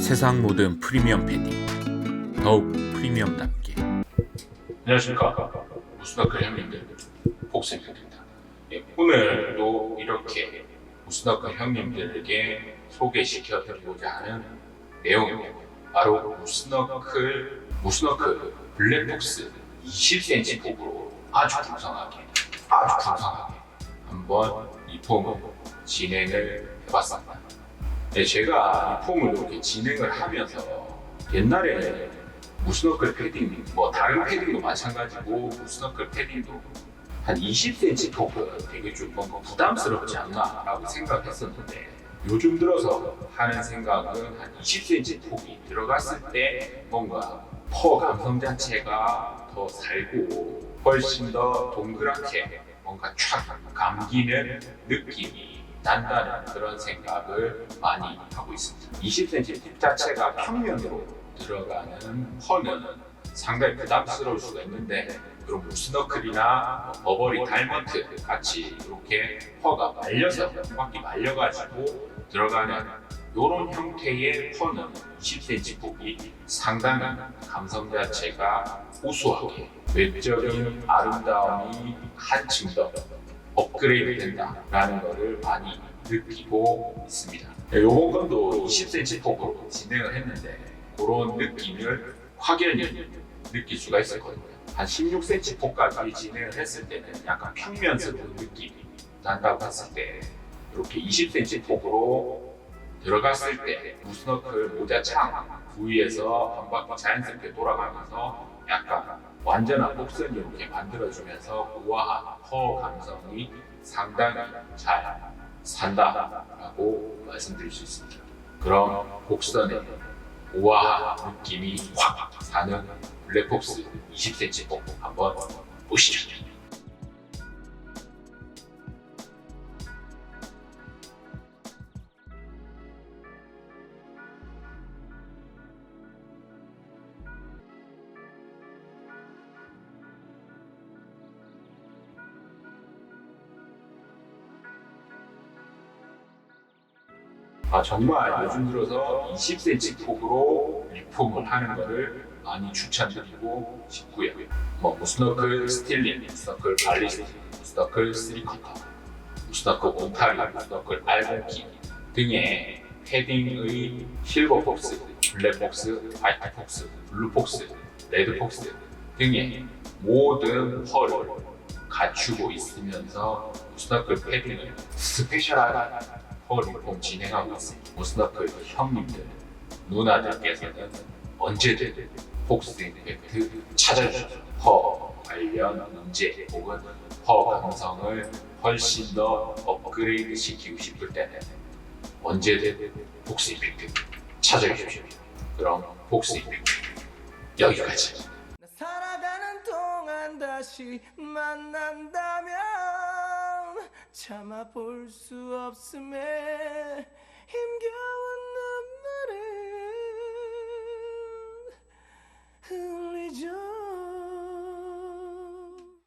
세상 모든 프리미엄 패딩 더욱 프리미엄답게. 안녕하십니까? 무스너클 형님들 복쌤입니다. 예, 오늘도 이렇게 무스너클 형님들에게 소개시켜드리고자 하는 내용입니다. 바로 무스너클 무스너클 블랙복스 20cm 폭으로 아주 풍성하게 아주 풍성하게 한번 이 폼을 진행을 해봤습니다 네, 제가 이 폼을 이렇게 진행을 하면서 옛날에 무스너클 패딩, 뭐 다른 패딩도 마찬가지고 무스너클 패딩도 한 20cm 톡은 되게 좀 뭔가 부담스럽지 않나라고 생각했었는데 요즘 들어서 하는 생각은 한 20cm 톡이 들어갔을 때 뭔가 퍼 감성 자체가 더 살고 훨씬 더 동그랗게 뭔가 촥 감기는 느낌이 난다는 그런 생각을 많이 하고 있습니다. 20cm 팁 자체가 평면으로 들어가는 퍼는 상당히 부담스러울 수가 있는데 그런 무스너클이나 뭐 버버리 달먼트 같이 이렇게 퍼가 말려서 한 바퀴 말려가지고 들어가는 이런 형태의 퍼는 20cm 폭이 상당히 감성 자체가 우수하게 외적인 아름다움이 한층 더 업그레이드 된다라는 것을 많이 느끼고 있습니다. 네, 요번 건도 20cm 폭으로 진행을 했는데 그런 느낌을 확연히 느낄 수가 있었거든요. 한 16cm 폭까지 진행을 했을 때는 약간 평면스러운 느낌이 난다고 했을 때 이렇게 20cm 폭으로 들어갔을 때 무스너클 모자창 부위에서 한 바퀴 자연스럽게 돌아가면서 약간 완전한 복선이 이렇게 만들어주면서 우아한 퍼 감성이 상당히 잘 산다라고 말씀드릴 수 있습니다. 그런 복선의 우아한 느낌이 확 사는 블랙폭스 20cm 폭 한번 보시죠. 아 정말 요즘 들어서 20cm 폭으로 리폼을 하는 것을 많이 추천드리고 싶고요. 뭐 무스너클 스틸링, 무스너클 발리스틱, 무스너클 쓰리커터, 무스너클 온타리, 무스너클 알봉키 등의 패딩의 실버 폭스, 블랙 폭스, 화이트 폭스, 블루 폭스, 레드 폭스 등의 모든 펄을 갖추고 있으면서 무스너클 패딩을 스페셜하 게펄 리폼 진행하고 있습니다. 무스너클 형님들, 누나들께서는 언제든 폭스 임팩트 찾아주셔서 퍼 관련 문제 혹은 퍼 감성을 훨씬 더 업그레이드 시키고 싶을 때는 언제든 폭스 임팩트 찾아주십시오. 그럼 폭스 임팩트 여기까지. 나 살아가는 동안 다시 만난다면 참아 볼 수 없음에 힘겨